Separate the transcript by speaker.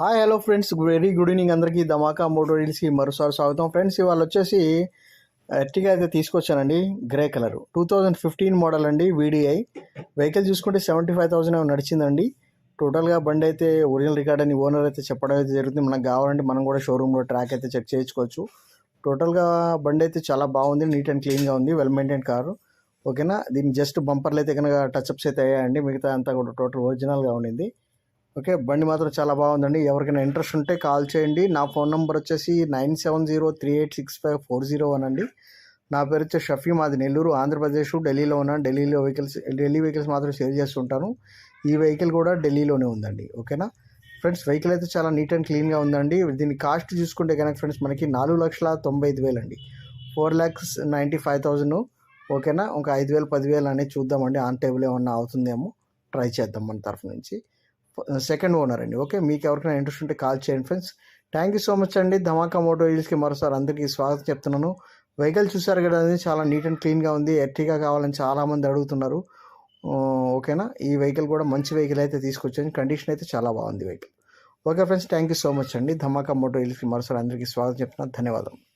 Speaker 1: Hi hello friends very good evening అందరికీ ధమాకా Moto రీల్స్కి మరోసారి స్వాగతం. ఫ్రెండ్స్ ఇవాళ వచ్చేసి ఎర్టిగా అయితే తీసుకొచ్చానండి. Grey colour two thousand fifteen model అండి వీడిఐ వెహికల్ చూసుకుంటే సెవెంటీ ఫైవ్ థౌసండ్ నడిచిందండి. టోటల్గా బండి అయితే ఒరిజినల్ రికార్డ్ అని ఓనర్ అయితే చెప్పడం అయితే జరుగుతుంది. మనకు కావాలంటే మనం కూడా షోరూంలో ట్రాక్ అయితే చెక్ చేయించుకోవచ్చు. టోటల్గా బండి అయితే చాలా బాగుంది. నీట్ అండ్ క్లీన్గా ఉంది. వెల్ మెయింటైన్ కారు ఓకేనా దీన్ని జస్ట్ బంపర్లు అయితే కనుక టచ్అప్స్ అయితే అయ్యాయండి. మిగతా అంతా కూడా టోటల్ ఒరిజినల్గా ఉండింది. ఓకే బండి మాత్రం చాలా బాగుందండి. ఎవరికైనా ఇంట్రెస్ట్ ఉంటే కాల్ చేయండి. నా ఫోన్ నెంబర్ వచ్చేసి nine seven zero three eight six five four zero one అండి. నా పేరు వచ్చి షఫీ మాది నెల్లూరు ఆంధ్రప్రదేశ్ ఢిల్లీలో ఉన్నాను. ఢిల్లీలో వెహికల్స్ ఢిల్లీ వెహికల్స్ మాత్రం షేర్ చేస్తుంటాను. ఈ వెహికల్ కూడా ఢిల్లీలోనే ఉందండి. ఓకేనా? ఫ్రెండ్స్ వెహికల్ అయితే చాలా నీట్ అండ్ క్లీన్గా ఉందండి. దీని కాస్ట్ చూసుకుంటే కనుక ఫ్రెండ్స్ మనకి నాలుగు లక్షల తొంభై ఐదు వేలు అండి four lakhs ninety five thousand ఓకేనా? ఒక ఐదు వేలు పదివేలు అనేది చూద్దామండి. ఆన్ టేబుల్ ఏమన్నా అవుతుందేమో ట్రై చేద్దాం మన తరఫు నుంచి. సెకండ్ ఓనర్ అండి. ఓకే మీకు ఎవరికైనా ఇంట్రెస్ట్ ఉంటే కాల్ చేయండి friends thank you so much అండి. ధమాకా మోటో వీల్స్కి మరోసారి అందరికీ స్వాగతం చెప్తున్నాను. వెహికల్ చూసారు కదా అది చాలా నీట్ అండ్ క్లీన్గా ఉంది. ఎర్టిగా కావాలని చాలామంది అడుగుతున్నారు. ఓకేనా ఈ వెహికల్ కూడా మంచి వెహికల్ అయితే తీసుకొచ్చాను. కండిషన్ అయితే చాలా బాగుంది vehicle. Okay friends thank you so much అండి. ధమాకా మోటో వీల్స్కి మరోసారి అందరికీ స్వాగతం చెప్తున్నాను ధన్యవాదాలు